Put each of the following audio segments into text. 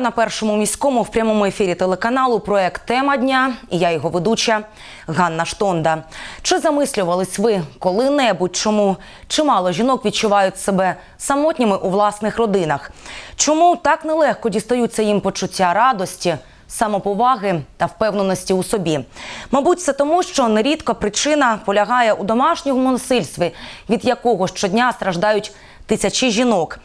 На першому міському в прямому ефірі телеканалу. Проект Тема дня. І я його ведуча Ганна Штонда. Чи замислювались ви коли-небудь, чому чимало жінок відчувають себе самотніми у власних родинах? Чому так нелегко дістаються їм почуття радості? Самоповаги та впевненості у собі, мабуть, це тому, що нерідко причина полягає у домашньому насильстві, від якого щодня страждають тисячі жінок.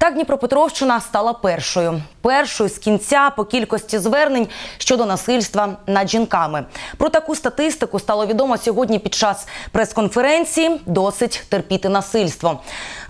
Так Дніпропетровщина стала першою, першою з кінця по кількості звернень щодо насильства над жінками. Про таку статистику стало відомо сьогодні під час прес-конференції. Досить терпіти насильство.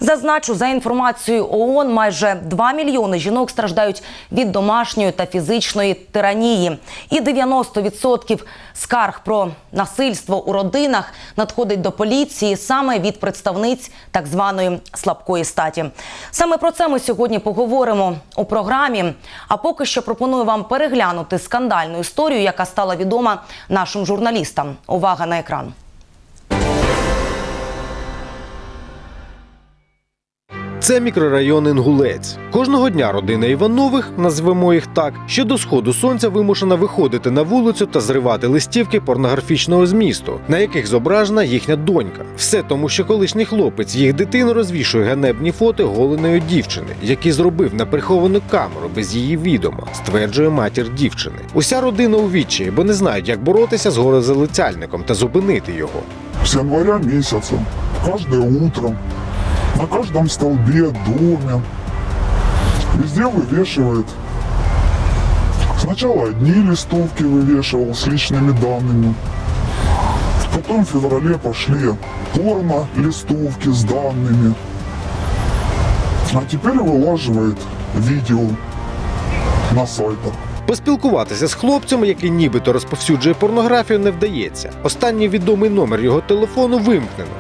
Зазначу за інформацією ООН, майже 2 мільйони жінок страждають від домашньої та фізичної тиранії, і 90% скарг про насильство у родинах надходить до поліції саме від представниць так званої слабкої статі. Саме про це ми сьогодні поговоримо у програмі. А поки що пропоную вам переглянути скандальну історію, яка стала відома нашим журналістам. Увага на екран. Це мікрорайон Інгулець. Кожного дня родина Іванових, назвемо їх так, ще до сходу сонця вимушена виходити на вулицю та зривати листівки порнографічного змісту, на яких зображена їхня донька. Все тому, що колишній хлопець їх дитину розвішує ганебні фото голеної дівчини, які зробив на приховану камеру без її відома, стверджує матір дівчини. Уся родина у відчаї, бо не знають, як боротися з горозалицяльником та зупинити його. с января месяца, каждое утро, на каждом столбе, доме, везде вывешивает. Сначала одни листовки вывешивал с личными данными, потом в феврале пошли порно-листовки с данными, а теперь вылаживает видео на сайтах. Поспілкуватися з хлопцем, який нібито розповсюджує порнографію, не вдається. Останній відомий номер його телефону вимкнено.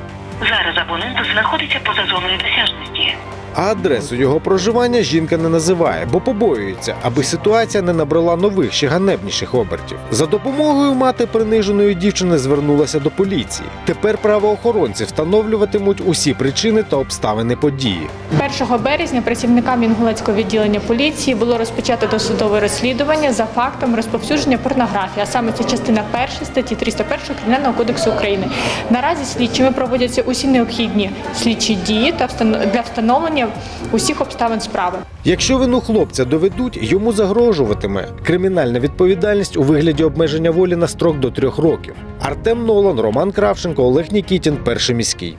Зараз абонент знаходиться поза зоною досяжності. А адресу його проживання жінка не називає, бо побоюється, аби ситуація не набрала нових ще ганебніших обертів. За допомогою мати приниженої дівчини звернулася до поліції. Тепер правоохоронці встановлюватимуть усі причини та обставини події. 1 березня працівникам Інгулецького відділення поліції було розпочато досудове розслідування за фактом розповсюдження порнографії, а саме це частина 1 статті 301 Кримінального кодексу України. Наразі слідчими проводяться усі необхідні слідчі дії та для встановлення усіх обставин справи. Якщо вину хлопця доведуть, йому загрожуватиме кримінальна відповідальність у вигляді обмеження волі на строк до трьох років. Артем Нолан, Роман Кравченко, Олег Нікітін, перший міський.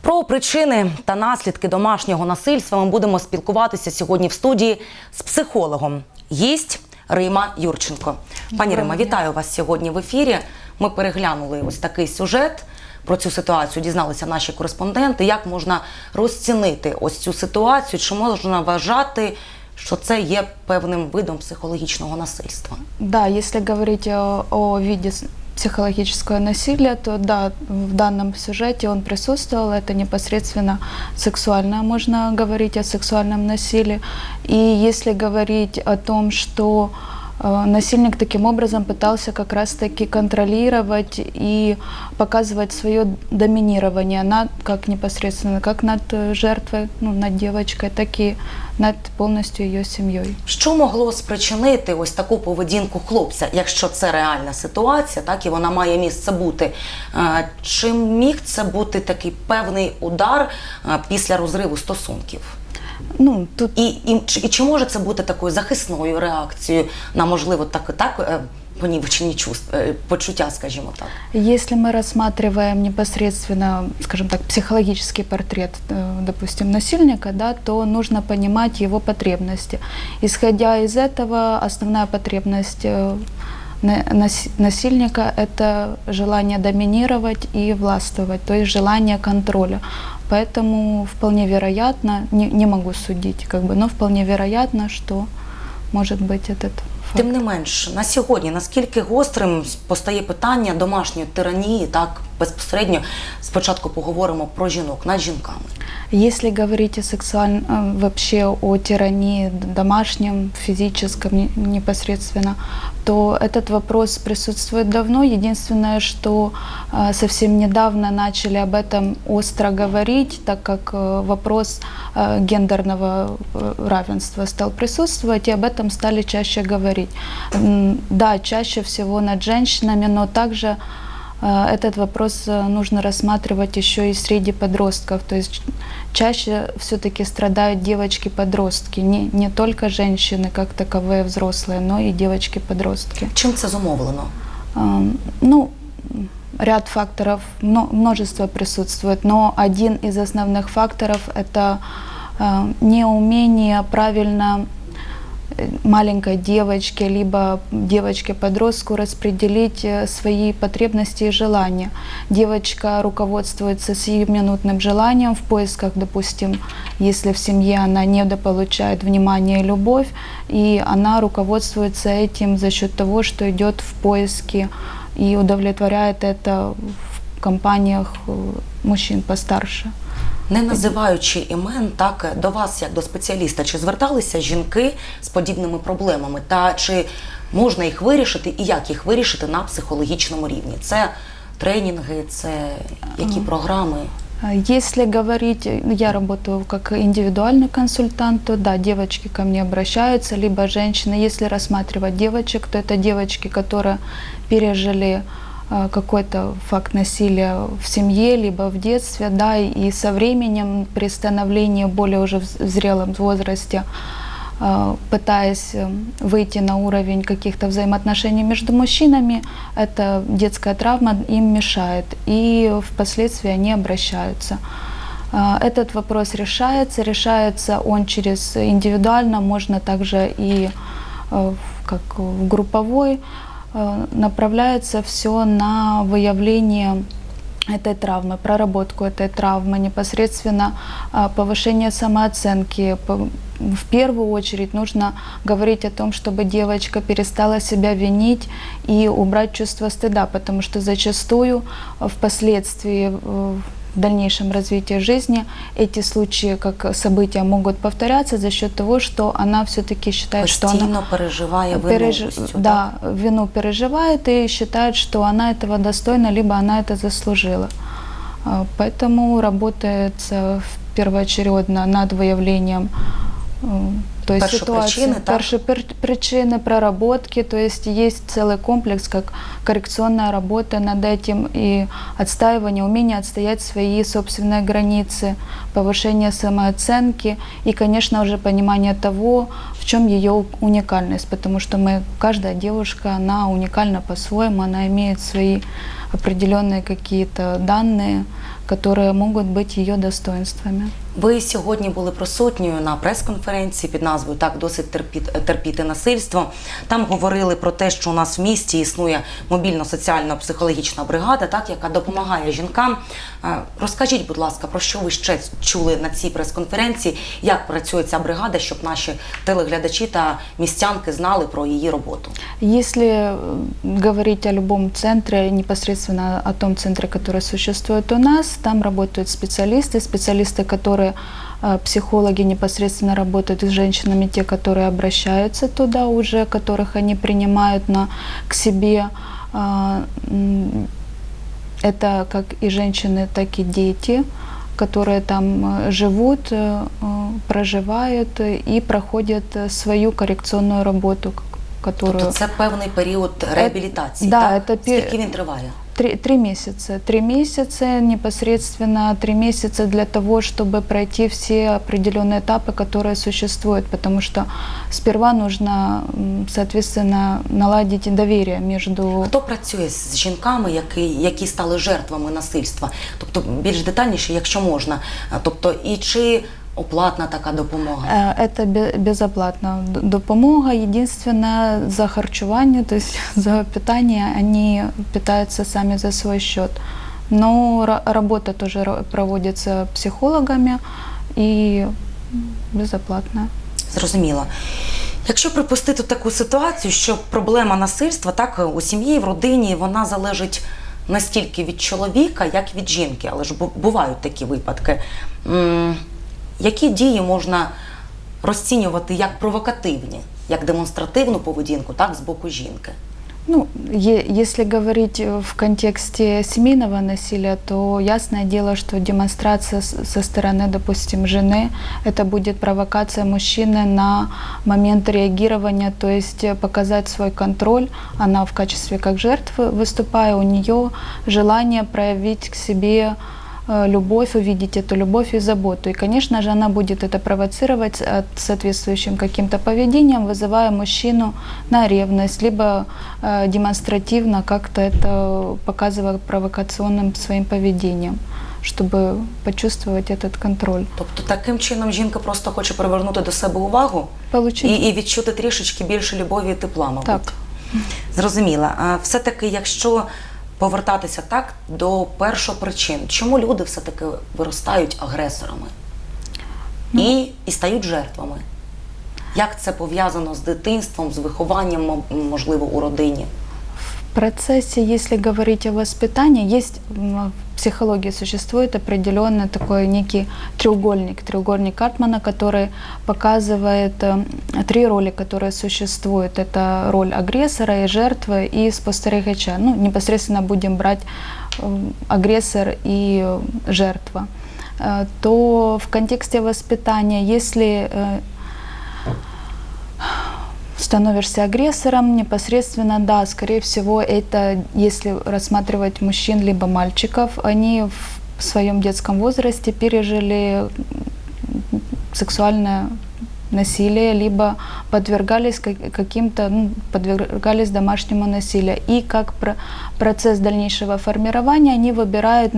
Про причини та наслідки домашнього насильства ми будемо спілкуватися сьогодні в студії з психологом. Їсть Рима Юрченко. Пані Рима, вітаю вас сьогодні в ефірі. Ми переглянули ось такий сюжет. Про цю ситуацію дізналися наші кореспонденти. Як можна розцінити ось цю ситуацію? Чи можна вважати, що це є певним видом психологічного насильства? Да, если говорить о, о виде психологического насилия, то да, в данном сюжете он присутствовал. Это непосредственно сексуальное, можно говорить о сексуальном насилии. И если говорить о том, что насильник таким образом пытался как раз-таки контролировать и показывать свое доминирование над, как непосредственно, как над э, жертвой, ну, над девочкой, так и над полностью ее семьей. Що могло спричинити ось таку поведінку хлопця, якщо це реальна ситуація, так і вона має місце бути? Е, Чи міг це бути такий певний удар е, після розриву стосунків? Ну, тут І, і, чи- і чи може це бути такою захисною реакцією на можливо так, так е, понівечені чувств, е, почуття, скажімо так? Если мы рассматриваем непосредственно, скажем так, психологический портрет, э, допустим, насильника, да, то нужно понимать его потребности. Исходя из этого, основная потребность э, на- нас- насильника – это желание доминировать и властвовать, то есть желание контроля. Поэтому вполне вероятно, не, не могу судить, как бы, но вполне вероятно, что может быть этот факт. Тим не менш, на сьогодні наскільки гострим постає питання домашньої тиранії, так безпосередньо спочатку поговоримо про жінок над жінками. Если говорить о сексуальном, э, вообще о тирании домашнем, физическом не- непосредственно, то этот вопрос присутствует давно. Единственное, что э, совсем недавно начали об этом остро говорить, так как э, вопрос гендерного равенства стал присутствовать, и об этом стали чаще говорить. Да, чаще всего над женщинами, но также этот вопрос э, нужно рассматривать еще и среди подростков. То есть чаще все-таки страдают девочки-подростки, не, не только женщины как таковые взрослые, но и девочки-подростки. Чим це зумовлено? Эм, Ну, ряд факторов, мно- множество присутствует, но один из основных факторов – это э, неумение правильно э, маленькой девочке, либо девочке-подростку распределить э, свои потребности и желания. Девочка руководствуется сиюминутным желанием в поисках, допустим, если в семье она недополучает внимание и любовь, и она руководствуется этим за счет того, что идет в поиски и удовлетворяет это в компаниях э, мужчин постарше. Не називаючи імен, так до вас, як до спеціаліста, чи зверталися жінки з подібними проблемами, та чи можна їх вирішити і як їх вирішити на психологічному рівні? Це тренінги, це які програми? А Если говорить, ну, я работаю как индивидуальный консультант, то да, девочки ко мне обращаются, либо женщины. Если рассматривать девочек, то это девочки, которые пережили э, какой-то факт насилия в семье, либо в детстве, да, и со временем при становлении более уже в зрелом возрасте э, пытаясь э, выйти на уровень каких-то взаимоотношений между мужчинами, эта детская травма им мешает, и впоследствии они обращаются. Э, Этот вопрос решается, решается он через индивидуально, можно также и э, как в групповой, э, направляется все на выявление этой травмы, проработку этой травмы, непосредственно а, повышение самооценки. В первую очередь нужно говорить о том, чтобы девочка перестала себя винить и убрать чувство стыда, потому что зачастую а, впоследствии э, в дальнейшем развитии жизни эти случаи, как события, могут повторяться за счет того, что она все-таки считает, что она Постійно переживає вину. переж- ось цю, да, вину переживает и считает, что она этого достойна, либо она это заслужила. А, Поэтому работается в- первоочередно над выявлением э, то есть так? першопричины, проработки, то есть есть целый комплекс, как коррекционная работа над этим и отстаивание, умение отстоять свои собственные границы, повышение самооценки и, конечно, уже понимание того, в чем ее уникальность, потому что мы, каждая девушка, она уникальна по-своему, она имеет свои определенные какие-то данные, которые могут быть ее достоинствами. Ви сьогодні були присутньою на прес-конференції під назвою Так досить терпіти, терпіти насильство. Там говорили про те, що у нас в місті існує мобільно-соціально-психологічна бригада, так яка допомагає жінкам. Е, Розкажіть, будь ласка, про що ви ще чули на цій прес-конференції? Як працює ця бригада, щоб наші телеглядачі та містянки знали про її роботу? Если э, говорить о любом центре, непосредственно о том центре, который существует у нас, там работают специалисты, специалисты, которые э, психологи непосредственно работают с женщинами, те, которые обращаются туда уже, которых они принимают на, к себе. М, Это как и женщины, так и дети, которые там э, живут, э, э, проживают э, и проходят э, свою коррекционную работу, которую... Тобто це певний період реабілітації. да, так? це пі- Скільки він триває? Три, три месяца. Три месяца непосредственно, три месяца для того, чтобы пройти все определенные этапы, которые существуют, потому что сперва нужно, м, соответственно, наладить доверие между... Хто працює з жінками, які, які стали жертвами насильства? Тобто більш детальніше, якщо можна. Е, Тобто, і чи оплатна така допомога? Э, Это бе- безоплатно д- допомога. Единственное, за харчевание, то за питание, они питаются сами за свой счет. Но ра- работа тоже проводится психологами и безоплатная. Зрозуміло. Якщо припустити таку ситуацію, що проблема насильства так у сім'ї, в родині, вона залежить настільки від чоловіка, як від жінки, але ж бу- бувають такі випадки М, Які дії можна розцінювати як провокативні, як демонстративну поведінку, так з боку жінки? Ну, е- если говорить э, в контексте семейного насилия, то ясное дело, что демонстрация с- со стороны, допустим, жены, это будет провокация мужчины на момент реагирования, то есть э, показать свой контроль. Она в качестве как жертвы выступая, у нее желание проявить к себе э, любовь, увидеть эту любовь и заботу. И, конечно же, она будет это провоцировать от соответствующим каким-то поведением, вызывая мужчину на ревность, либо э, демонстративно как-то это показывая провокационным своим поведением, чтобы почувствовать этот контроль. Тобто таким чином жінка просто хоче привернути до себе увагу Получить і, і відчути трішечки більше любові і тепла, мабуть. так. Зрозуміла. А все-таки, якщо повертатися так до першопричин, чому люди все-таки виростають агресорами і, і стають жертвами? Як це пов'язано з дитинством, з вихованням, мо- можливо, у родині? Процессе, если говорить о воспитании, есть в психологии существует определенный такой некий треугольник, треугольник Картмана, который показывает э, три роли, которые существуют. Это роль агрессора и жертвы и спостерегача. Ну, непосредственно будем брать э, агрессор и жертва. Э, То в контексте воспитания, если э, становишься агрессором, непосредственно, да, скорее всего, это, если рассматривать мужчин либо мальчиков, они в своем детском возрасте пережили сексуальное насилие, либо подвергались как- каким-то, ну, подвергались домашнему насилию. И как про- процесс дальнейшего формирования они выбирают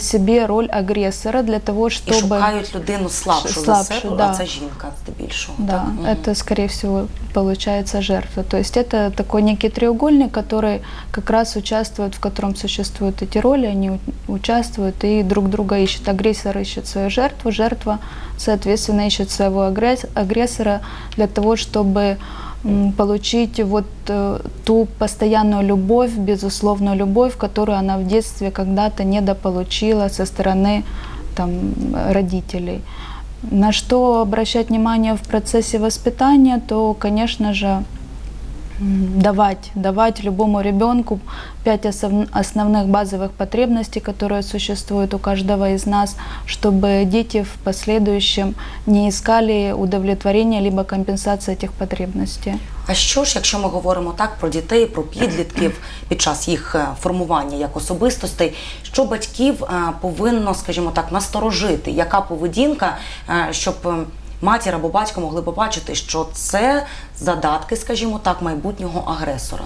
себе роль агрессора для того, І чтобы... шукають людину слабшу, за Слабшу, себе, да. а це жінка здебільшого. Да, так? Мгм. это, скорее всего, получается жертва. То есть это такой некий треугольник, который как раз участвует, в котором существуют эти роли, они у- участвуют и друг друга ищут. Агрессор ищет свою жертву, жертва, соответственно, ищет своего агресс- агрессора для того, чтобы м, получить вот э, ту постоянную любовь, безусловную любовь, которую она в детстве когда-то недополучила со стороны там, родителей. На что обращать внимание в процессе воспитания, то, конечно же, давать, давать любому ребенку пять осов- основных базовых потребностей, которые существуют у каждого из нас, чтобы дети в последующем не искали удовлетворения либо компенсации этих потребностей. А що ж, якщо ми говоримо так про дітей, про підлітків під час їх е, формування як особистостей, що батьків е, повинно, скажімо так, насторожити? Яка поведінка, е, щоб е, матір або батько могли побачити, що це задатки, скажімо так, майбутнього агресора?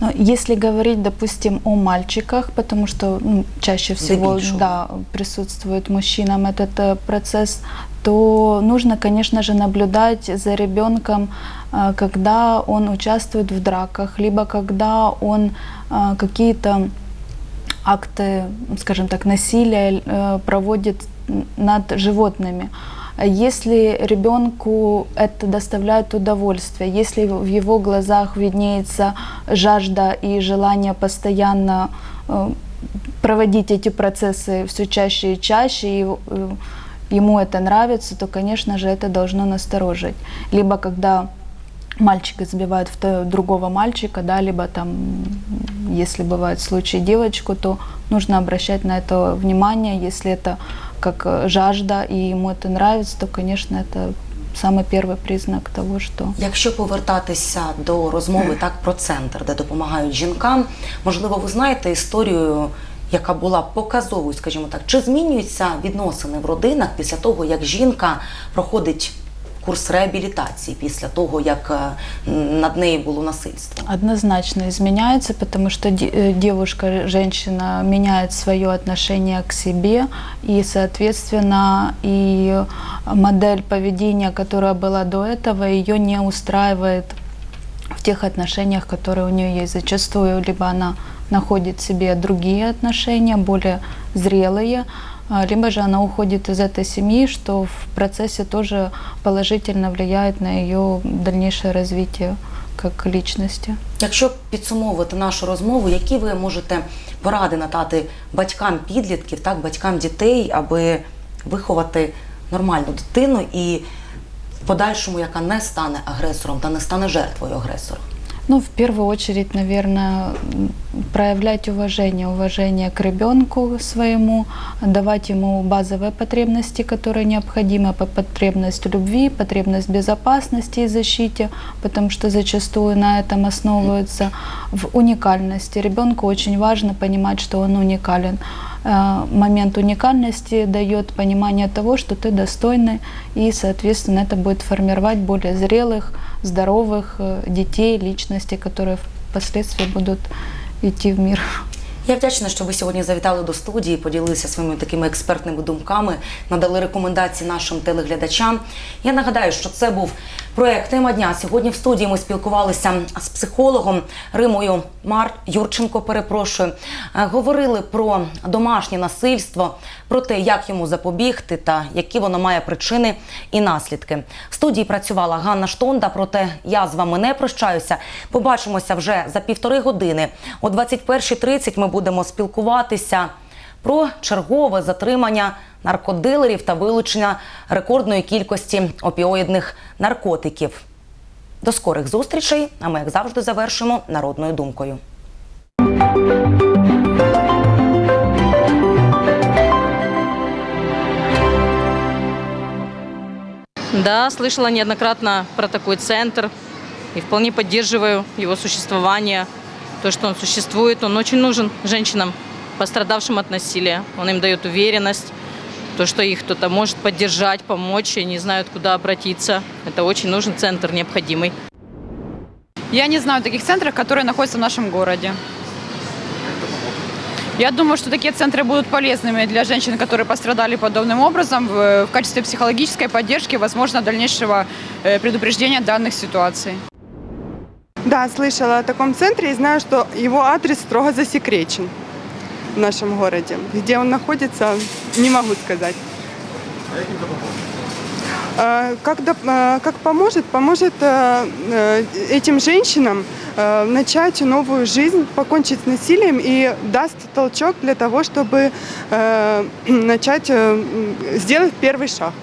Но если говорить, допустим, о мальчиках, потому что ну, чаще всего Здебільшого. да, присутствует мужчинам этот э, процесс, то нужно, конечно же, наблюдать за ребенком, э, когда он участвует в драках, либо когда он э, какие-то акты, скажем так, насилия э, проводит над животными. Если ребенку это доставляет удовольствие, если в его глазах виднеется жажда и желание постоянно э, проводить эти процессы все чаще и чаще, и э, ему это нравится, то, конечно же, это должно насторожить. Либо когда мальчик избивает другого мальчика, да, либо там, если бывают случаи девочку, то нужно обращать на это внимание. Если это как э, жажда и ему это нравится, то, конечно, это самый первый признак того, что Якщо повертатися до розмови так про центр, де допомагають жінкам, можливо, ви знаєте історію, яка була показовою, скажімо так, чи змінюються відносини в родинах після того, як жінка проходить курс реабілітації, після того, як е, над нею було насильство? однозначно изменяется, потому что де- э, девушка, женщина меняет свое отношение к себе, и, соответственно, и модель поведения, которая была до этого, ее не устраивает в тех отношениях, которые у нее есть. Зачастую либо она находит себе другие отношения, более зрелые, а, либо же она уходит из этой семьи, что в процессе тоже положительно влияет на ее дальнейшее развитие как личности. Якщо підсумовувати нашу розмову, які ви можете поради надати батькам підлітків, так, батькам дітей, аби виховати нормальну дитину і в подальшому, яка не стане агресором та не стане жертвою агресора? Ну, в первую очередь, наверное, проявлять уважение, уважение к ребенку своему, давать ему базовые потребности, которые необходимы, по- потребность любви, потребность безопасности и защите, потому что зачастую на этом основывается в уникальности. Ребенку очень важно понимать, что он уникален. Э, Момент уникальности дает понимание того, что ты достойный, и, соответственно, это будет формировать более зрелых, здоровых э, детей, личностей, которые впоследствии будут идти в мир. Я вдячна, що ви сьогодні завітали до студії, поділилися своїми такими експертними думками, надали рекомендації нашим телеглядачам. Я нагадаю, що це був проект Тема дня. Сьогодні в студії ми спілкувалися з психологом Римою Мар Юрченко. Перепрошую, Е, говорили про домашнє насильство, про те, як йому запобігти та які воно має причини і наслідки. В студії працювала Ганна Штонда. Проте я з вами не прощаюся. Побачимося вже за півтори години. О 21.30 ми будемо спілкуватися про чергове затримання наркодилерів та вилучення рекордної кількості опіоїдних наркотиків. До скорих зустрічей. А ми, як завжди, завершимо народною думкою. Да, слышала неоднократно про такой центр и вполне поддерживаю его существование. То, что он существует, он очень нужен женщинам, пострадавшим от насилия. Он им дает уверенность, то, что их кто-то может поддержать, помочь, и не знают, куда обратиться. Это очень нужен центр, необходимый. Я не знаю таких центров, которые находятся в нашем городе. Я думаю, что такие центры будут полезными для женщин, которые пострадали подобным образом в, качестве психологической поддержки, возможно, дальнейшего э, предупреждения данных ситуаций. Да, слышала о таком центре и знаю, что его адрес строго засекречен в нашем городе. Где он находится, не могу сказать. А Как, доп- а, как поможет? Поможет э, э, этим женщинам э, начать новую жизнь, покончить с насилием и даст толчок для того, чтобы начать э, сделать первый шаг.